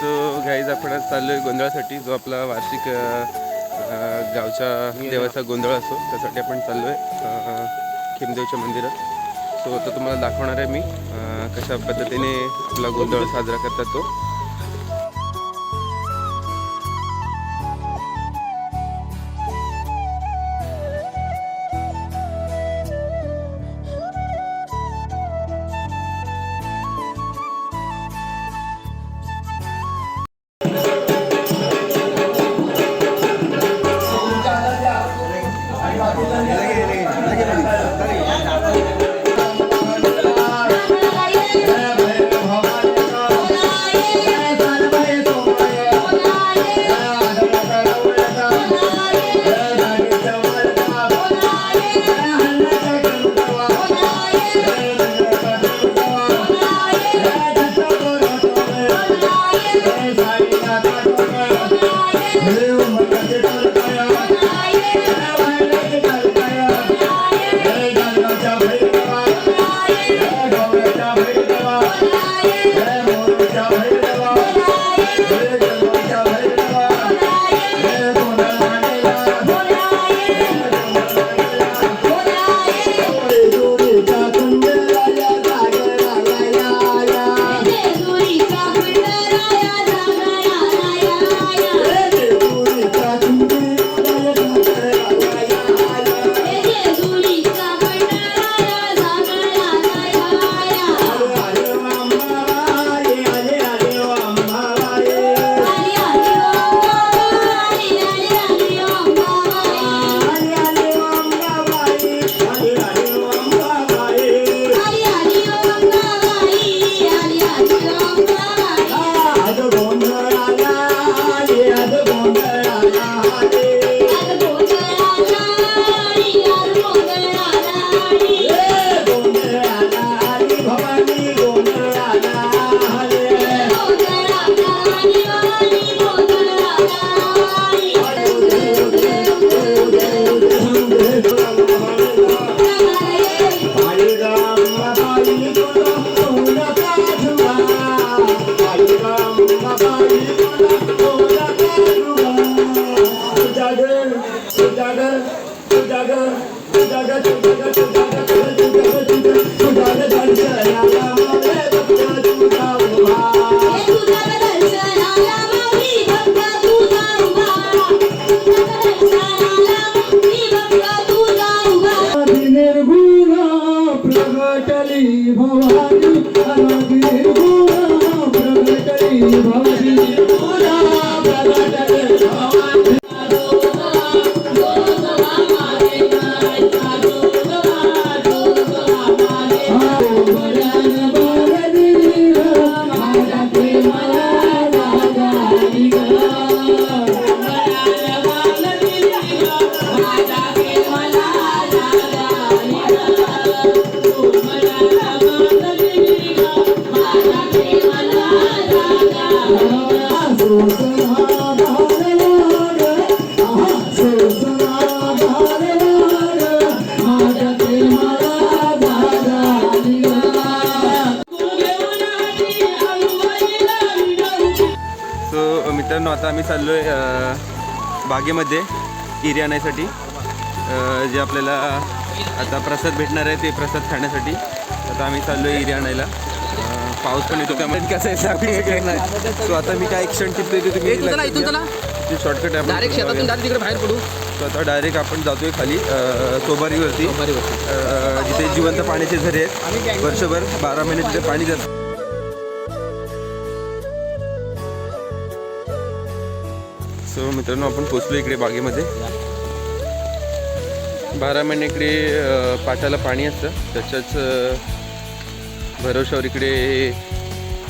So guys आपण आज आहे गोंधळासाठी. जो आपला वार्षिक गावच्या देवाचा गोंधळ असतो त्यासाठी आपण चाललो आहे खेमदेवच्या मंदिरात. सो आता तुम्हाला दाखवणार आहे मी कशा पद्धतीने आपला गोंधळ साजरा करतात तो. life. Thank you. jaga, jaga, jaga, jaga, jaga. मित्रांनो आता आम्ही चाललोय अ, बागेमध्ये हिरी आणायसाठी. जे आपल्याला आता प्रसाद भेटणार आहे ते प्रसाद खाण्यासाठी. आता आम्ही चाललोय हिरी आणायला. अ, पाऊस पण येतो त्यामुळे कसं आहे सांगू नाही. सो आता मी काय क्षण टिपतोय ते तुम्ही. शॉर्टकट आहे डायरेक्ट शेतातून तिकडे बाहेर पडू. So आता डायरेक्ट आपण जातोय खाली सोबारीवरती. जिथे जिवंत पाण्याचे झरे आहेत. वर्षभर बारा महिने तिथे पाणी जातं. सो मित्रांनो आपण पोचलो इकडे बागेमध्ये. बारा महिने इकडे पाटाला पाणी असतं. त्याच्याच भरवशावर इकडे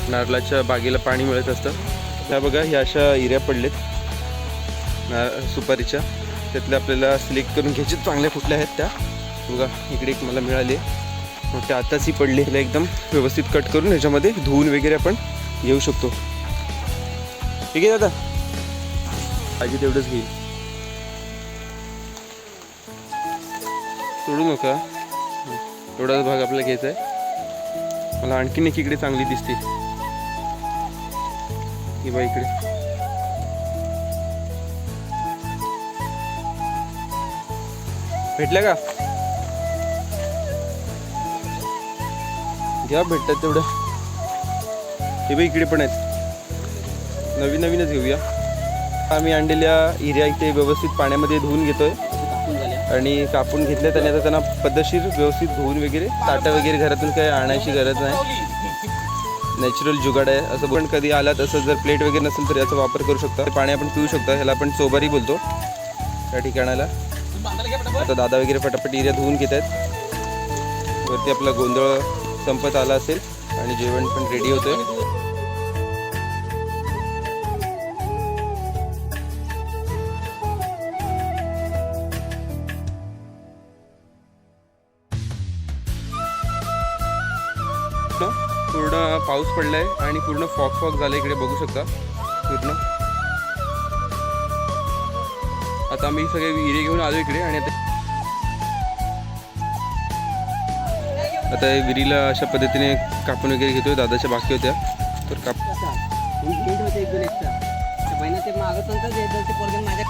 नारळाच्या बागेला पाणी मिळत असतं. ह्या बघा ह्या अशा हिऱ्या पडलेत. ना सुपारीच्या. त्यातल्या आपल्याला सिलेक्ट करून घ्यायचे. चांगल्या कुठल्या आहेत त्या? बघा इकडे एक मला मिळाली. मग त्या आताच ही पडली ह्याला एकदम व्यवस्थित कट करून ह्याच्यामध्ये धुवून वगैरे आपण येऊ शकतो. ठीक आहे दादा? पाहिजे तेवढंच घेईल. सोडू नका. एवढाच भाग आपल्याला घ्यायचा आहे मला आणखीन एक इकडे चांगली दिसते. कि बा इकडे. भेटल्या का? घ्या भेटतात तेवढं. हे बाई इकडे पण आहेत. नवीन नवीनच घेऊया. आम्ही आणलेल्या हिऱ्या इथे व्यवस्थित पाण्यामध्ये धुवून घेतोय. आणि कापून घेतल्यात त्याने आता त्यांना पद्धतशीर व्यवस्थित धुवून वगैरे ताटं वगैरे घरातून काही आणायची गरज नाही. नॅचरल जुगाड आहे असं पण कधी आला तसं जर प्लेट वगैरे नसेल तर याचा वापर करू शकता. पाणी आपण पिऊ शकतो ह्याला आपण चोबारी बोलतो. त्या ठिकाणाला. आता दादा वगैरे फटाफट एरिया धुवून घेत आहेत. वरती आपला गोंधळ संपत आला असेल आणि जेवण पण रेडी होतंय. पूर्ण पाऊस पडलाय आणि पूर्ण फॉग फॉग झालं इकडे बघू शकता. पूर्ण. आता आम्ही सगळे विहिरे घेऊन आलो इकडे आणि आता आता हे विहिरीला अशा पद्धतीने कापून वगैरे घेतोय दादाच्या बाकी होत्या. तर काप माझ्या